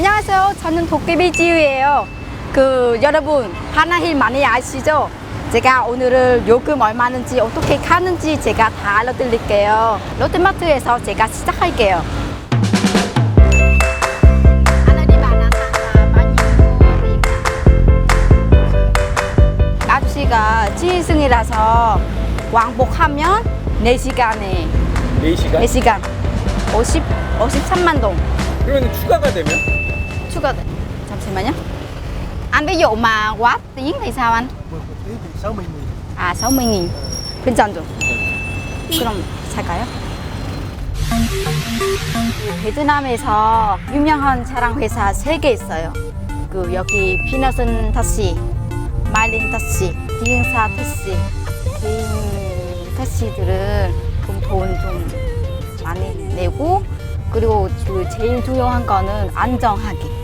안녕하세요. 저는 도깨비 지우예요. 그 여러분 하나힐 많이 아시죠? 제가 오늘은 요금 얼마는지 어떻게 가는지 제가 다 알려드릴게요. 롯데마트에서 제가 시작할게요. 값이가 지승이라서 왕복하면 4시간에 4시간? 4시간 50, 53만 동 그러면 추가가 되면? 추가 잠시만요. Anh ví dụ mà quá tiếng thì sao anh? một tí thì 60 nghìn 아, 60,000. 괜찮죠? 그럼 살까요? 그 베트남에서 유명한 차량 회사 세 개 있어요. 그 여기 피너슨 택시, 마일린 택시, 기흥사 택시, 개인 택시들은 좀 돈 좀 많이 내고 그리고 그 제일 중요한 거는 안정하게.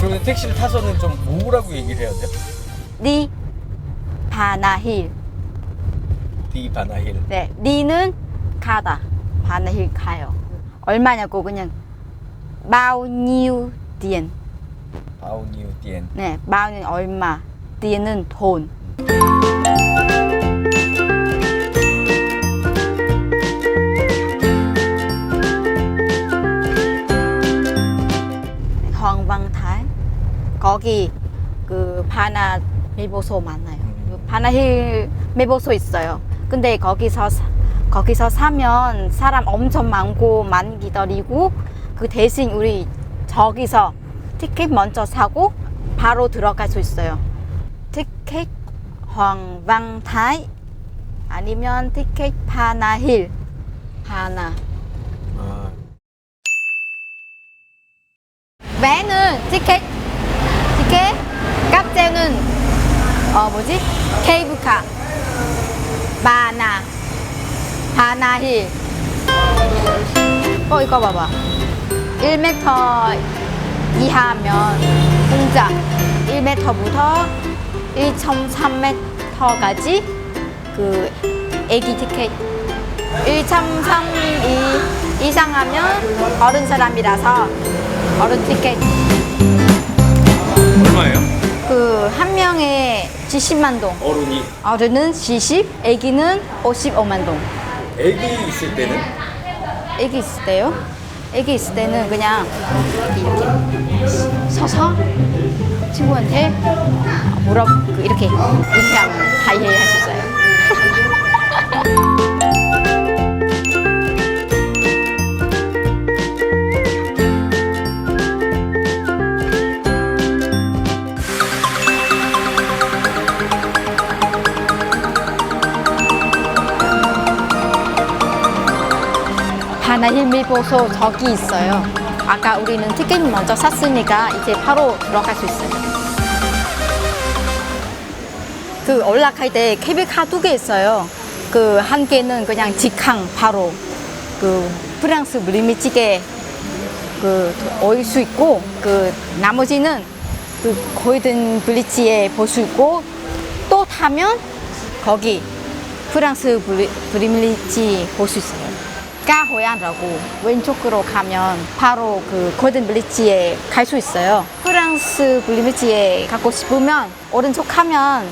그러면 택시를 타서는 좀 뭐라고 얘기를 해야 돼요? 리 바나힐. 디 바나힐 네, 리는 가다. 바나힐 가요. 얼마냐고 그냥 nhiêu tiền. 바우니우 디엔 네, bao는 얼마, tiền 돈. 황방 거기 그 바나 밀보소 많아요. 그 바나힐 밀보소 있어요. 근데 거기서 사- 거기서 사면 사람 엄청 많고 많이 기다리고 그 대신 우리 저기서 티켓 먼저 사고 바로 들어갈 수 있어요. 티켓 황방탈 아니면 티켓 바나힐 바나 아, 티켓 티켓 값제는 어 뭐지? 케이블카. 바나. 바나힐. 어 이거 봐봐. 1m 이하면 공짜. 1m부터 1.3m까지 그 애기 티켓. 1.32 이상하면 어른 사람이라서 어른 티켓? 그 한 명에 70만 동 어른이 어른은 70 애기는 55만 동 애기 있을 때는? 애기 있을 때요? 애기 있을 때는 그냥 이렇게 서서 친구한테 물어 그 이렇게 이렇게 하면 다 있어요. 밀보소 저기 있어요. 아까 우리는 티켓 먼저 샀으니까 이제 바로 들어갈 수 있어요. 그 올라갈 때 케이블카 두 개 있어요. 그 한 개는 그냥 직항 바로 그 프랑스 물리미찌개 그올 수 있고 그 나머지는 그 골든 블리치에 볼 수 있고 또 타면 거기 프랑스 브리, 브리밀리치 볼수 있어요. 까호얀이라고 왼쪽으로 가면 바로 그 골든 블리치에 갈 수 있어요. 프랑스 블리미치에 가고 싶으면 오른쪽 가면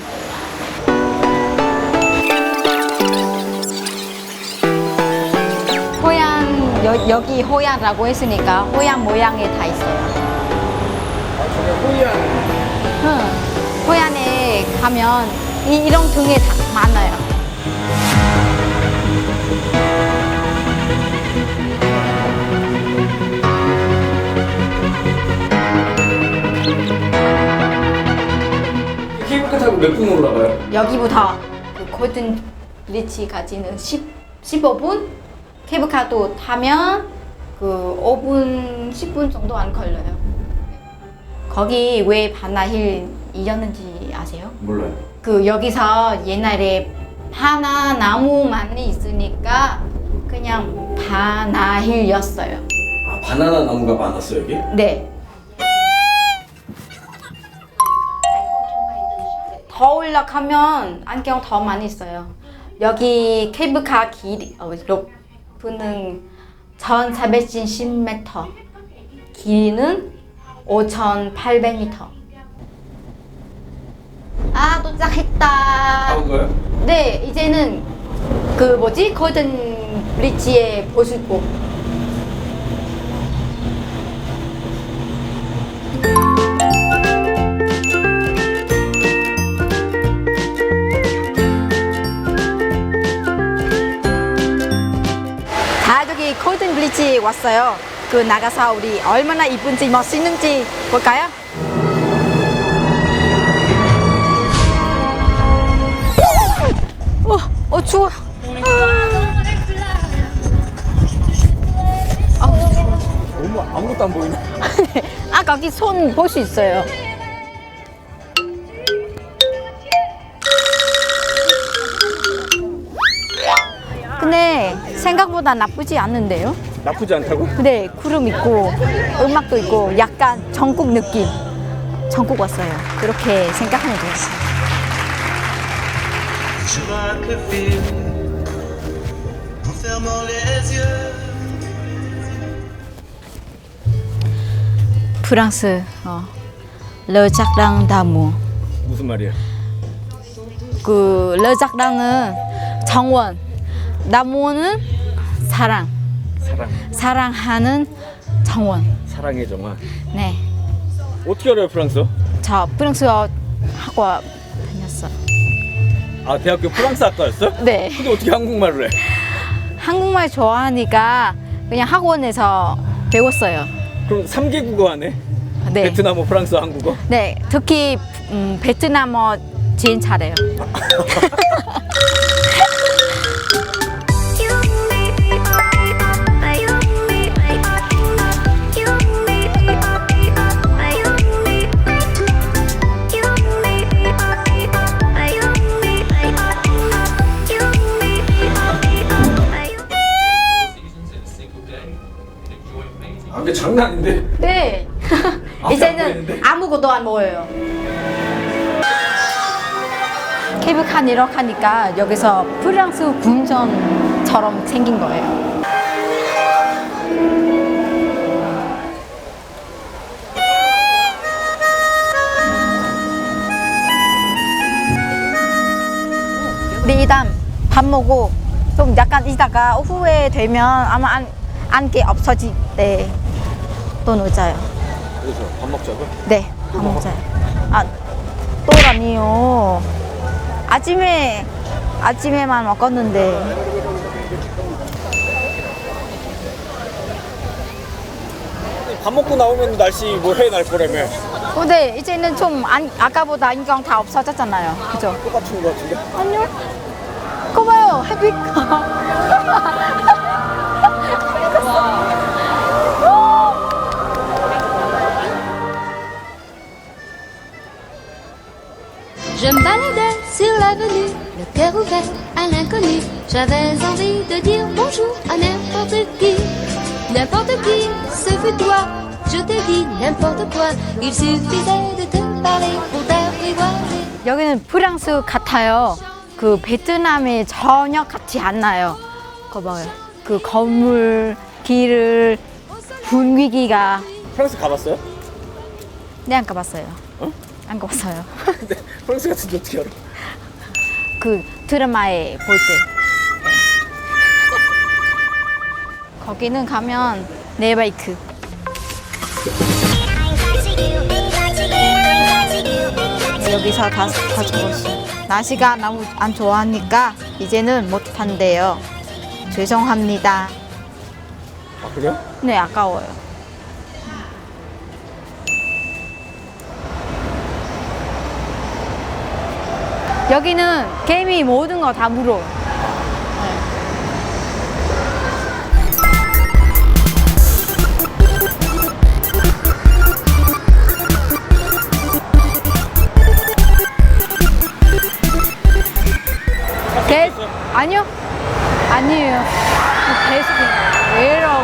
호얀 여, 여기 호얀이라고 했으니까 호얀 모양이 다 있어요. 아, 호이안 응. 호얀에 가면 이, 이런 등에 다 많아요. 몇 분 올라가요? 여기부터 그 골든 블리치까지는 10, 15분 케이블카도 타면 그 5분, 10분 정도 안 걸려요. 거기 왜 바나힐 이었는지 아세요? 몰라요 그 여기서 옛날에 바나 나무 많이 있으니까 그냥 바나힐이었어요. 아 바나나 나무가 많았어요 여기? 네. 더 올라가면 안경 더 많이 있어요. 여기 케이블카 길이 어, 높이는 1,470m, 길이는 5,800m. 아, 도착했다. 가본 거예요? 네, 이제는 그 뭐지? 거든 브릿지에 보수고. 왔어요. 그 나가서 우리 얼마나 이쁜지 멋있는지 볼까요? 어, 어 추워. 너무 아무것도 안 보이네. 아 거기 손 볼 수 있어요. 근데 생각보다 나쁘지 않는데요. 나쁘지 않다고? 근데 구름 있고 음악도 있고 약간 전국 느낌. 전국 왔어요. 그렇게 생각하면 돼요. Je vois que vivre en fermant les yeux. 프랑스 어, 르작랑 다무. 무슨 말이야? 그 르작랑은 정원, 나무는 사랑, 사랑, 사랑하는 정원. 사랑의 정화. 네, 어떻게 알아요, 프랑스? 저 프랑스어 학과 다녔어. 아, 대학교 프랑스 학과였어? 네, 근데 어떻게 한국말을 해? 한국말 좋아하니까 그냥 학원에서 배웠어요. 그럼 3개 국어 하네? 네, 베트남어, 프랑스어, 한국어? 네, 특히 음, 베트남어 제일 잘해요. 장난 아닌데? 네, 안 이제는 보이는데? 아무것도 안 보여요. 케이블카 내려가니까 여기서 프랑스 궁전처럼 생긴 거예요. 우리 일단 밥 먹고 좀 약간 있다가 오후에 되면 아마 안, 안개 없어질 때 또 놀자요. 그래서 밥 먹자고? 네, 밥 먹자요. 아, 또라니요. 아침에, 아침에만 먹었는데. 밥 먹고 나오면 날씨 뭐 해 날 거라며. 근데 이제는 좀 안, 아까보다 안경 다 없어졌잖아요. 그죠? 똑같은 거 같은데? 아니요. 그거 봐요. 햇빛. J'avais envie de dire bonjour à n'importe qui. N'importe qui, ce fut toi. Je te dis n'importe quoi. Il suffisait de te parler pour t'apprivoiser. 여기는 프랑스 같아요. 그 베트남에 전혀 같지 않나요. 그거 봐요. 그 건물, 길을, 분위기가. 프랑스 가봤어요? 네, 안 가봤어요. 안 가봤어요. 근데 프랑스 같은데 어떻게 알아? 그 드라마에 볼 때. 거기는 가면 네바이크. 여기서 다, 다 적었어요. 날씨가 너무 안 좋아하니까 이제는 못 탄대요. 죄송합니다. 아, 그래요? 네, 아까워요. 여기는 게임이 모든 거 다 물어. 아니요. 아니에요. 계속 왜라고?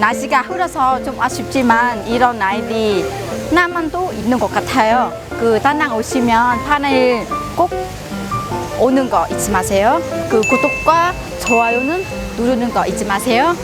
날씨가 흐려서 좀 아쉽지만 이런 아이들이 남한도 있는 것 같아요. 그 다낭 오시면 파일 꼭 오는 거 잊지 마세요. 그 구독과 좋아요는 누르는 거 잊지 마세요.